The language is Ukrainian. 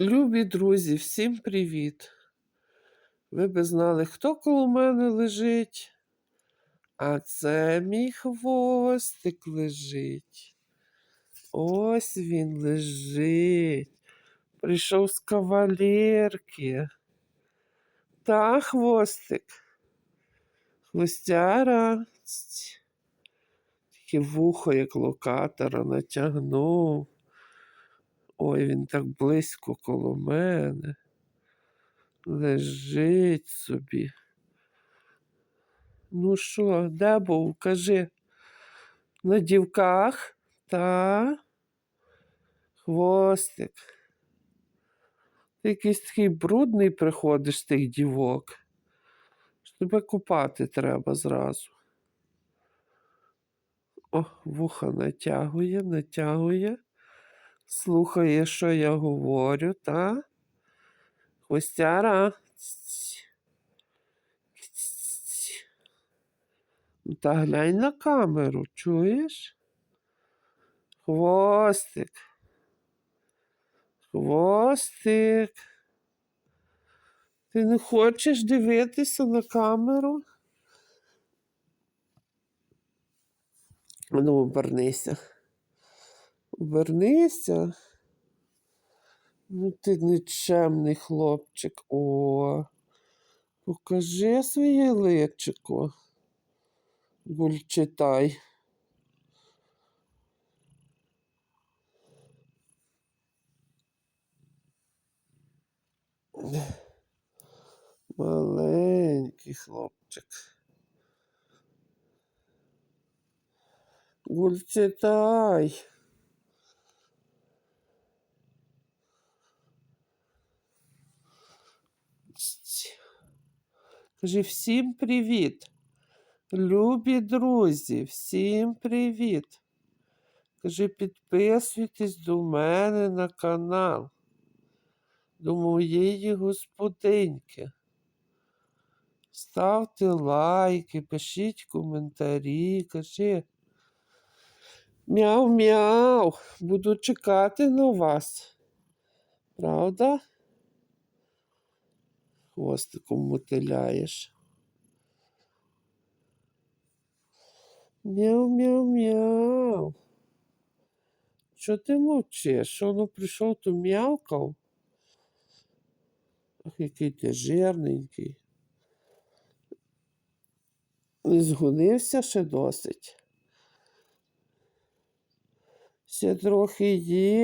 Любі друзі, всім привіт! Ви би знали, хто коло мене лежить? А це мій хвостик лежить. Ось він лежить. Прийшов з кавалерки. Та хвостик. Хвостяра. Таке вухо, як локатора, натягнув. Ой, він так близько коло мене. Лежить собі. Ну що, де був? Кажи. На дівках? Та. Хвостик. Ти якийсь такий брудний приходиш з тих дівок. Тебе купати треба зразу. О, вуха натягує, натягує. Слухає, що я говорю, та? Хвостяра. Ну, Та глянь на камеру, чуєш? Хвостик. Хвостик. Ти не хочеш дивитися на камеру? Ну, обернися. Обернися. Ну, ти нечемний хлопчик. О, покажи своє личико. Гульчитай. Маленький хлопчик. Гульчитай. Кажи всім привіт. Любі друзі, всім привіт. Кажи, підписуйтесь до мене на канал, до моєї господиньки. Ставте лайки, пишіть коментарі, кажи. Мяу-мяу, буду чекати на вас. Правда? Хвостиком мотиляєш. Мяу-мяу-мяу. Що ти мовчиш? Що ну прийшов, то м'явкав? Ах, який ти жирненький. Не згодився ще досить. Ще трохи є.